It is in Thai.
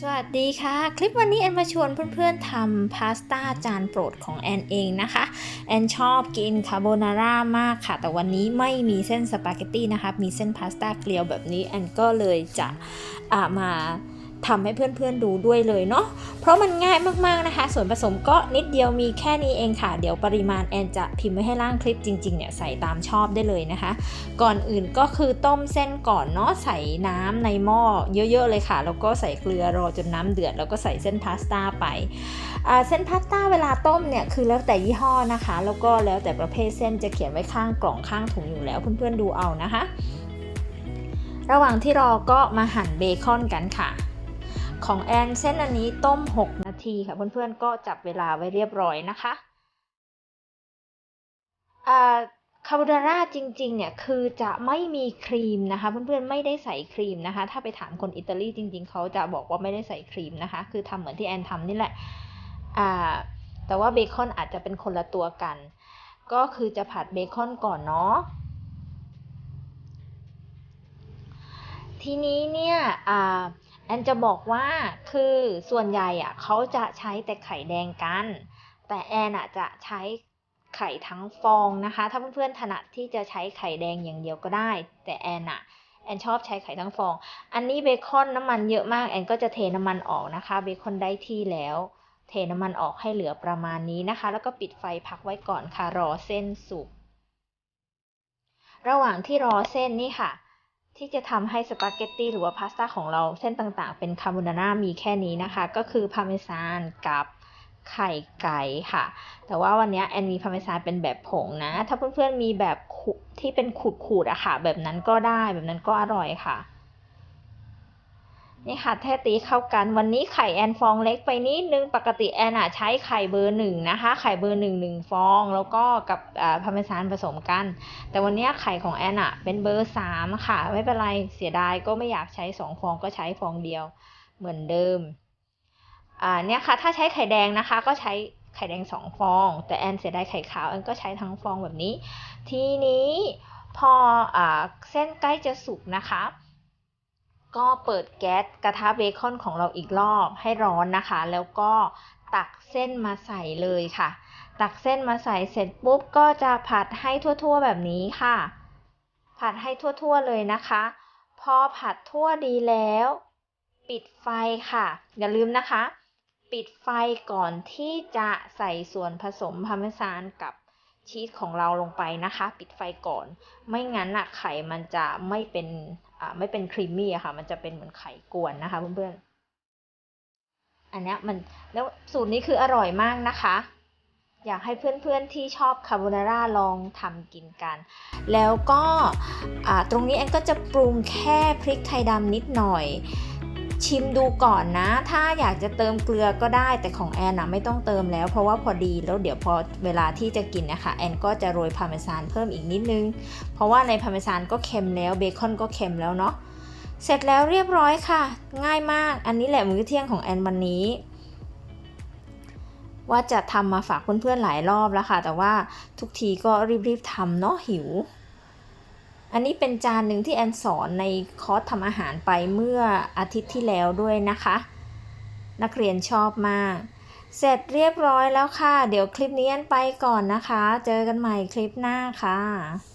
สวัสดีค่ะ คลิปวันนี้แอนมาชวนเพื่อนๆทำพาสต้าจานโปรดของแอนเองนะคะ แอนชอบกินคาโบนาร่ามากค่ะ แต่วันนี้ไม่มีเส้นสปาเกตตี้นะคะ มีเส้นพาสต้าเกลียวแบบนี้ แอนก็เลยจะมา ทำให้เพื่อนๆดูด้วยเลยเนาะ เพราะมันง่ายมากๆนะคะ ส่วนผสมก็นิดเดียวมีแค่นี้เองค่ะ เดี๋ยวปริมาณแอนจะพิมพ์ไว้ให้ล่างคลิปจริงๆเนี่ยใส่ตามชอบได้เลยนะคะ ก่อนอื่นก็คือต้มเส้นก่อนเนาะใส่น้ำในหม้อเยอะๆเลยค่ะ แล้วก็ใส่เกลือรอจนน้ำเดือด แล้วก็ใส่เส้นพาสต้าไป เส้นพาสต้าเวลาต้มเนี่ยคือแล้วแต่ยี่ห้อนะคะ แล้วก็แล้วแต่ประเภทเส้นจะเขียนไว้ข้างกล่องข้างถุงอยู่แล้วเพื่อนๆดูเอานะคะ ระหว่างที่รอก็มาหั่นเบคอนกันค่ะ ของแอนเส้นอันนี้ต้ม 6 นาทีค่ะเพื่อนๆก็จับเวลาไว้เรียบร้อยนะคะคาโบนาร่าจริงๆเนี่ยคือจะไม่มีครีมนะคะ เพื่อนๆไม่ได้ใส่ครีมนะคะ ถ้าไปถามคนอิตาลีจริง ๆเขาจะบอกว่าไม่ได้ใส่ครีมนะคะ คือทำเหมือนที่แอนทำนี่แหละแต่ว่าเบคอนอาจจะเป็นคนละตัวกัน ก็คือจะผัดเบคอนก่อนเนาะทีนี้เนี่ยอ่า แอนจะบอกว่าคือส่วนใหญ่อะเขาจะใช้แต่ไข่แดงกัน แต่แอนอะจะใช้ไข่ทั้งฟองนะคะ ถ้าเพื่อนๆถนัดที่จะใช้ไข่แดงอย่างเดียวก็ได้ แต่แอนอะแอนชอบใช้ไข่ทั้งฟอง อันนี้เบคอนน้ำมันเยอะมากแอนก็จะเทน้ำมันออกนะคะ เบคอนได้ที่แล้ว เทน้ำมันออกให้เหลือประมาณนี้นะคะ แล้วก็ปิดไฟพักไว้ก่อนค่ะรอเส้นสุกระหว่างที่รอเส้นนี่ค่ะ ที่จะทำให้สปาเกตตี้หรือว่าพาสต้าของเราเส้นต่างๆ เป็นคาโบนาร่ามีแค่นี้นะคะ ก็คือพาเมซานกับไข่ไก่ค่ะ แต่ว่าวันนี้แอนมีพาเมซานเป็นแบบผงนะ ถ้าเพื่อนๆมีแบบที่เป็นขูดๆอะค่ะ แบบนั้นก็ได้แบบนั้นก็อร่อยค่ะ นี่ค่ะแท้ตีเข้ากันวันนี้ไข่แอนฟองเล็กไปนิดนึงปกติแอนอะใช้ไข่เบอร์หนึ่งนะคะไข่เบอร์หนึ่งหนึ่งฟองแล้วก็กับพาเมซานผสมกัน แต่วันนี้ไข่ของแอนอะเป็นเบอร์สามค่ะไม่เป็นไรเสียดายก็ไม่อยากใช้สองฟองก็ใช้ฟองเดียวเหมือนเดิมอ่าเนี่ยค่ะถ้าใช้ไข่แดงนะคะก็ใช้ไข่แดงสองฟอง แต่แอนเสียดายไข่ขาวแอนก็ใช้ทั้งฟองแบบนี้ ทีนี้พออ่าเส้นใกล้จะสุกนะคะ ก็เปิดแก๊สกระทะเบคอนของเราอีกรอบให้ร้อนนะคะ แล้วก็ตักเส้นมาใส่เลยค่ะ ตักเส้นมาใส่เสร็จปุ๊บก็จะผัดให้ทั่วๆแบบนี้ค่ะ ผัดให้ทั่วๆเลยนะคะ พอผัดทั่วดีแล้ว ปิดไฟค่ะ อย่าลืมนะคะ ปิดไฟก่อนที่จะใส่ส่วนผสมพาร์เมซานกับ ชีสของเราลงไปนะคะ ปิดไฟก่อน ไม่งั้นอะไข่มันจะไม่เป็นอ่าไม่เป็นครีมมี่อะค่ะ มันจะเป็นเหมือนไข่กวนนะคะเพื่อนๆ อันนี้มันแล้วสูตรนี้คืออร่อยมากนะคะ อยากให้เพื่อนๆที่ชอบคาโบนาร่าลองทำกินกัน แล้วก็ตรงนี้แอนก็จะปรุงแค่พริกไทยดำนิดหน่อย ชิมดูก่อนนะ ถ้าอยากจะเติมเกลือก็ได้แต่ของแอนนะไม่ต้องเติมแล้ว เพราะว่าพอดีแล้วเดี๋ยวพอเวลาที่จะกินนะคะแอนก็จะโรยพาเมซานเพิ่มอีกนิดนึง เพราะว่าในพาเมซานก็เค็มแล้วเบคอนก็เค็มแล้วเนาะเสร็จแล้วเรียบร้อยค่ะ ง่ายมาก อันนี้แหละมื้อเที่ยงของแอนวันนี้ว่าจะทำมาฝากเพื่อนๆหลายรอบแล้วค่ะ แต่ว่าทุกทีก็รีบๆทำเนาะหิว อันนี้เป็นจานหนึ่งที่แอนสอนในคอร์สทำอาหารไปเมื่ออาทิตย์ที่แล้วด้วยนะคะ นักเรียนชอบมาก เสร็จเรียบร้อยแล้วค่ะ เดี๋ยวคลิปนี้แอนไปก่อนนะคะ เจอกันใหม่คลิปหน้าค่ะ